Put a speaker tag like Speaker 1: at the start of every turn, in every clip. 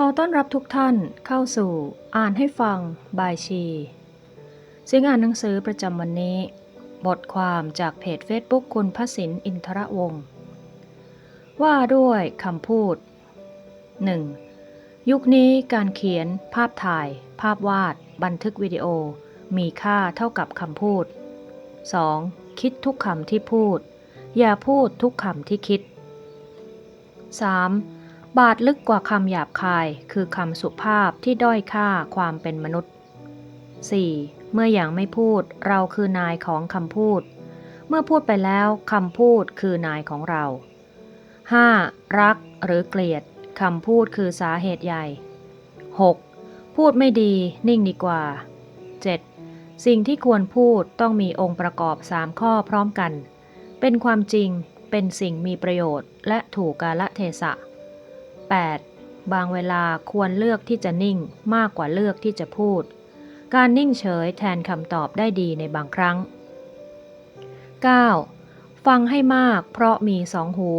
Speaker 1: ขอต้อนรับทุกท่านเข้าสู่ อ่านให้ฟังบายชี เสียงอ่านหนังสือประจำวันนี้ บทความจากเพจ Facebook คุณพสินอินทรวงศ์ว่าด้วยคำพูด 1. ยุคนี้การเขียน ภาพถ่าย ภาพวาด บันทึกวิดีโอ มีค่าเท่ากับคำพูด 2. คิดทุกคำที่พูด อย่าพูดทุกคำที่คิด 3. บาดลึกกว่าคำหยาบคายคือคำสุภาพที่ด้อยค่าความเป็นมนุษย์ 4. เมื่ออย่างไม่พูดเราคือนายของคำพูด เมื่อพูดไปแล้วคำพูดคือนายของเรา 5. รักหรือเกลียดคำพูดคือสาเหตุใหญ่ 6. พูดไม่ดีนิ่งดีกว่า 7. สิ่งที่ควรพูดต้องมีองค์ประกอบ 3 ข้อพร้อมกัน เป็นความจริง เป็นสิ่งมีประโยชน์ และถูกกาลเทศะ 8. บางเวลาควรเลือกที่จะนิ่งมากกว่าเลือกที่จะพูด การนิ่งเฉยแทนคำตอบได้ดีในบางครั้ง 9. ฟังให้มากเพราะมีสองหู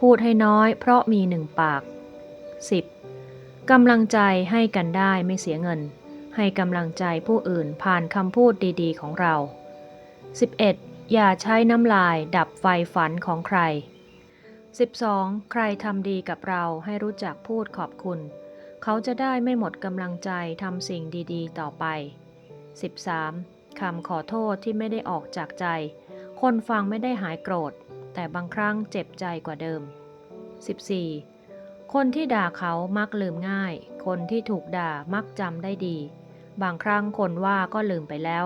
Speaker 1: พูดให้น้อยเพราะมีหนึ่งปาก 10. กำลังใจให้กันได้ไม่เสียเงิน ให้กำลังใจผู้อื่นผ่านคำพูดดีๆ ของเรา 11. อย่าใช้น้ำลายดับไฟฝันของใคร 12. ใครทำดีกับเราให้รู้จักพูดขอบคุณ เขาจะได้ไม่หมดกำลังใจทำสิ่งดีๆ ต่อไป 13. คำขอโทษที่ไม่ได้ออกจากใจ คนฟังไม่ได้หายโกรธ แต่บางครั้งเจ็บใจกว่าเดิม 14. คนที่ด่าเขามักลืมง่าย คนที่ถูกด่ามักจำได้ดี บางครั้งคนว่าก็ลืมไปแล้ว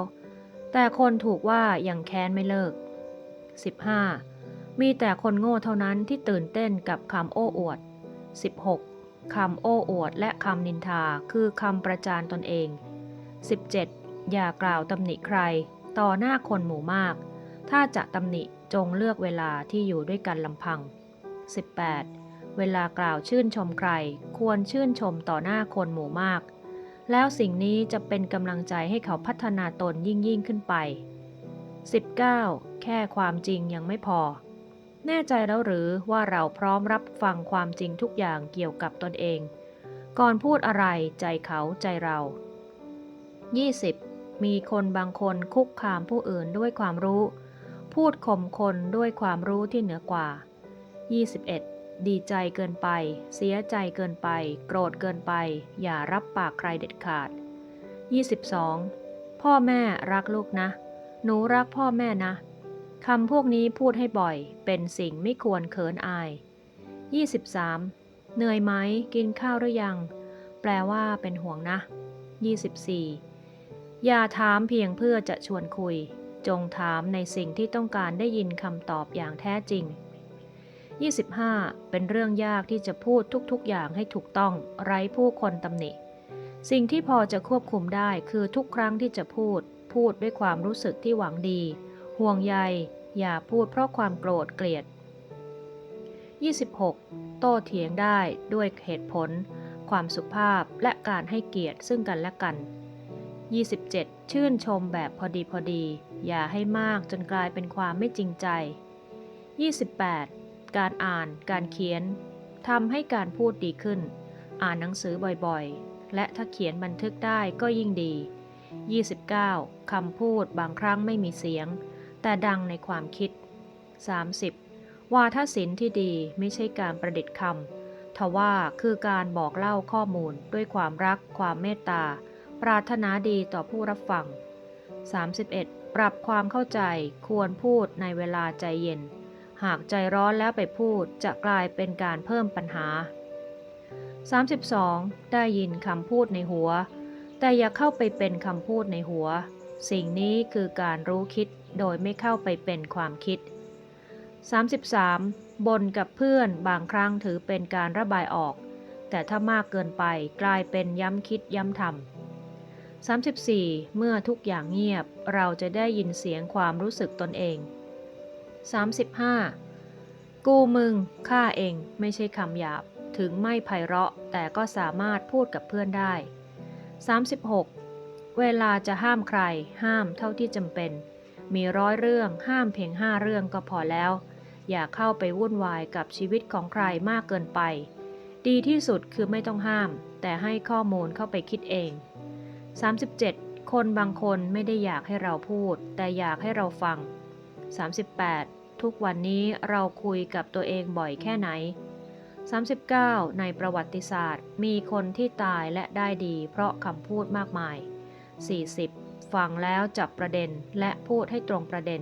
Speaker 1: แต่คนถูกว่ายังแค้นไม่เลิก 15. มีแต่คนโง่เท่านั้นที่ตื่นเต้นกับคำโอ้อวด 16. คำโอ้อวดและคำนินทาคือคำประจานตนเอง 17. อย่ากล่าวตำหนิใคร ต่อหน้าคนหมู่มาก ถ้าจะตำหนิจงเลือกเวลาที่อยู่ด้วยกันลำพัง 18. เวลากล่าวชื่นชมใคร ควรชื่นชมต่อหน้าคนหมู่มาก แล้วสิ่งนี้จะเป็นกำลังใจให้เขาพัฒนาตนยิ่งยิ่งขึ้นไป 19. แค่ความจริงยังไม่พอ แน่ใจแล้วหรือว่าเราพร้อมรับฟังความจริงทุกอย่างเกี่ยวกับตนเอง ก่อนพูดอะไรใจเขาใจเรา 20. มีคนบางคนคุกคามผู้อื่นด้วยความรู้ พูดข่มคนด้วยความรู้ที่เหนือกว่า 21. ดีใจเกินไป เสียใจเกินไป โกรธเกินไป อย่ารับปากใครเด็ดขาด 22. พ่อแม่รักลูกนะ หนูรักพ่อแม่นะ คำพวกนี้พูดให้บ่อย เป็นสิ่งไม่ควรเขินอาย 23. เหนื่อยไหม กินข้าวหรือยัง แปลว่าเป็นห่วงนะ 24. อย่าถามเพียงเพื่อจะชวนคุย จงถามในสิ่งที่ต้องการได้ยินคำตอบอย่างแท้จริง 25. เป็นเรื่องยากที่จะพูดทุกๆอย่างให้ถูกต้อง ไร้ผู้คนตำหนิ สิ่งที่พอจะควบคุมได้คือทุกครั้งที่จะพูด พูดด้วยความรู้สึกที่หวังดี ห่วงใย อย่าพูดเพราะความโกรธเกลียด 26. โต้เถียงได้ด้วยเหตุผล ความสุภาพและการให้เกียรติซึ่งกันและกัน 27. ชื่นชมแบบพอดีพอดี อย่าให้มากจนกลายเป็นความไม่จริงใจ 28. การอ่าน การเขียนทำให้การพูดดีขึ้น อ่านหนังสือบ่อยๆ และถ้าเขียนบันทึกได้ก็ยิ่งดี 29. คำพูดบางครั้งไม่มีเสียง แต่ดังในความคิด 30. วาทศิลป์ที่ดีไม่ใช่การประดิษฐ์คำทว่าคือการบอกเล่าข้อมูลด้วยความรัก ความเมตตา ปรารถนาดีต่อผู้รับฟัง 31. ปรับความเข้าใจควรพูดในเวลาใจเย็น หากใจร้อนแล้วไปพูดจะกลายเป็นการเพิ่มปัญหา 32. ได้ยินคำพูดในหัว แต่อย่าเข้าไปเป็นคำพูดในหัว สิ่งนี้คือการรู้คิด โดยไม่เข้าไปเป็นความคิด 33. บ่นกับเพื่อนบางครั้งถือเป็นการระบายออก แต่ถ้ามากเกินไปกลายเป็นย้ำคิดย้ำทำ 34. เมื่อทุกอย่างเงียบเราจะได้ยินเสียงความรู้สึกตนเอง 35. กูมึงฆ่าเองไม่ใช่คำหยาบ ถึงไม่ไพเราะแต่ก็สามารถพูดกับเพื่อนได้ 36. เวลาจะห้ามใครห้ามเท่าที่จำเป็น มีร้อยเรื่องห้ามเพียงห้าเรื่องก็พอแล้ว อย่าเข้าไปวุ่นวายกับชีวิตของใครมากเกินไป ดีที่สุดคือไม่ต้องห้าม แต่ให้ข้อมูลเข้าไปคิดเอง 37. คนบางคนไม่ได้อยากให้เราพูด แต่อยากให้เราฟัง 38. ทุกวันนี้เราคุยกับตัวเองบ่อยแค่ไหน 39. ในประวัติศาสตร์ มีคนที่ตายและได้ดีเพราะคำพูดมากมาย 40. ฟังแล้วจับประเด็นและพูดให้ตรงประเด็น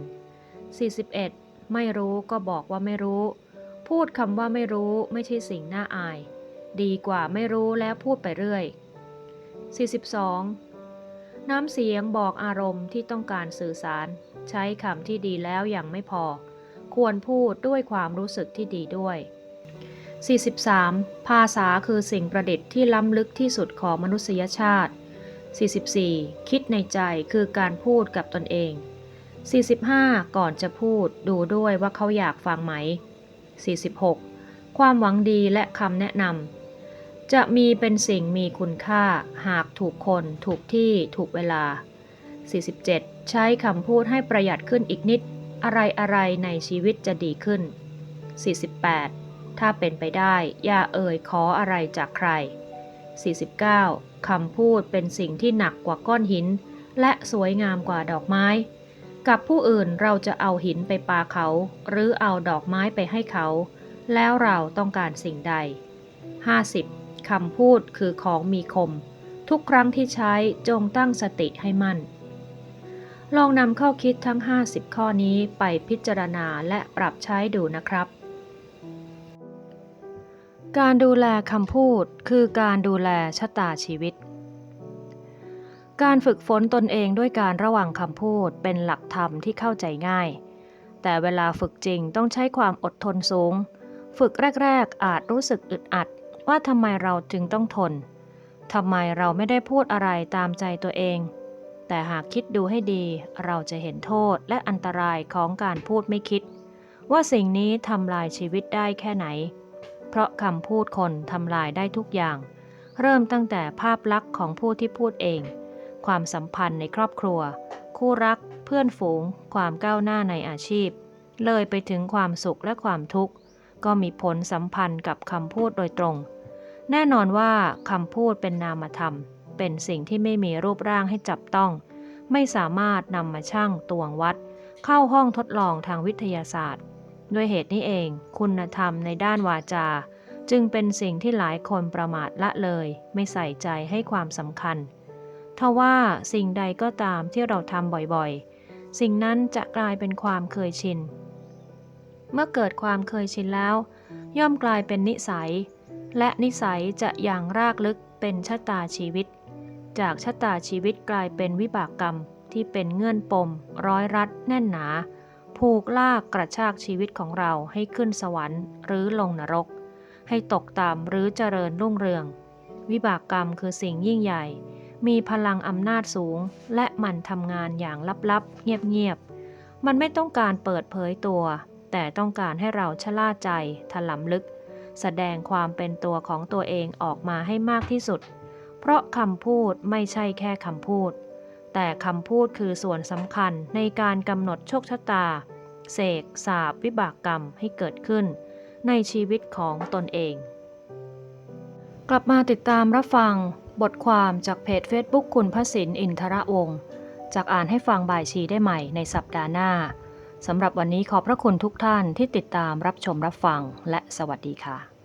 Speaker 1: 41. ไม่รู้ก็บอกว่าไม่รู้ พูดคำว่าไม่รู้ไม่ใช่สิ่งน่าอาย ดีกว่าไม่รู้แล้วพูดไปเรื่อย 42. น้ำเสียงบอกอารมณ์ที่ต้องการสื่อสาร ใช้คำที่ดีแล้วยังไม่พอ ควรพูดด้วยความรู้สึกที่ดีด้วย 43. ภาษาคือสิ่งประดิษฐ์ที่ล้ำลึกที่สุดของมนุษยชาติ 44. คิดในใจคือการพูดกับตนเอง 45. ก่อนจะพูดดูด้วยว่าเขาอยากฟังไหม 46. ความหวังดีและคำแนะนำจะมีเป็นสิ่งมีคุณค่า หากถูกคนถูกที่ถูกเวลา 47. ใช้คำพูดให้ประหยัดขึ้นอีกนิด อะไรอะไรในชีวิตจะดีขึ้น 48. ถ้าเป็นไปได้ อย่าเอ่ยขออะไรจากใคร 49. คำพูดเป็นสิ่งที่หนักกว่าก้อนหิน และสวยงามกว่าดอกไม้ กับผู้อื่นเราจะเอาหินไปปาเขา หรือเอาดอกไม้ไปให้เขา แล้วเราต้องการสิ่งใด 50. คำพูดคือของมีคม ทุกครั้งที่ใช้จงตั้งสติให้มั่น ลองนำข้อคิดทั้ง 50 ข้อนี้ไปพิจารณาและปรับใช้ดูนะครับ การดูแลคำพูดคือการดูแลชะตาชีวิต การฝึกฝนตนเองด้วยการระวังคำพูดเป็นหลักธรรมที่เข้าใจง่าย แต่เวลาฝึกจริงต้องใช้ความอดทนสูง ฝึกแรก ๆ อาจรู้สึกอึดอัด ว่าทำไมเราจึงต้องทนทำไมเราไม่ได้พูดอะไรตามใจตัวเอง แต่หากคิดดูให้ดีเราจะเห็นโทษและอันตรายของการพูดไม่คิด ว่าสิ่งนี้ทำลายชีวิตได้แค่ไหน เพราะคำพูดคนทำลายได้ทุกอย่าง เริ่มตั้งแต่ภาพลักษณ์ของผู้ที่พูดเอง ความสัมพันธ์ในครอบครัว คู่รัก เพื่อนฝูง ความก้าวหน้าในอาชีพ เลยไปถึงความสุขและความทุกข์ ก็มีผลสัมพันธ์กับคำพูดโดยตรง แน่นอนว่าคำพูดเป็นนามธรรม เป็นสิ่งที่ไม่มีรูปร่างให้จับต้อง ไม่สามารถนำมาชั่งตวงวัด เข้าห้องทดลองทางวิทยาศาสตร์ ด้วยเหตุนี้เอง คุณธรรมในด้านวาจา จึงเป็นสิ่งที่หลายคนประมาทละเลย ไม่ใส่ใจให้ความสำคัญทว่าสิ่งใดก็ตามที่เราทำบ่อยๆ สิ่งนั้นจะกลายเป็นความเคยชิน เมื่อเกิดความเคยชินแล้ว ย่อมกลายเป็นนิสัย และนิสัยจะอย่างรากลึกเป็นชะตาชีวิต จากชะตาชีวิตกลายเป็นวิบากกรรมที่เป็นเงื่อนปม ร้อยรัดแน่นหนา ผูกลากกระชากชีวิตของเราให้ขึ้นสวรรค์ หรือลงนรก ให้ตกต่ำหรือเจริญรุ่งเรือง วิบากกรรมคือสิ่งยิ่งใหญ่ มีพลังอำนาจสูง และมันทำงานอย่างลับๆ เงียบๆ มันไม่ต้องการเปิดเผยตัว แต่ต้องการให้เราชะล่าใจถลำลึก แสดงความเป็นตัวของตัวเองออกมาให้มากที่สุด เพราะคำพูดไม่ใช่แค่คำพูด แต่คำพูดคือส่วนสำคัญในการกำหนดโชคชะตา เสกสาบวิบากกรรมให้เกิดขึ้น ในชีวิตของตนเอง กลับมาติดตามรับฟังบทความจากเพจ Facebook คุณพระสินอินทระวงศ์จากอ่านให้ฟังบ่ายชีได้ใหม่ในสัปดาห์หน้าสำหรับวันนี้ขอบพระคุณทุกท่านที่ติดตามรับชมรับฟังและสวัสดีค่ะ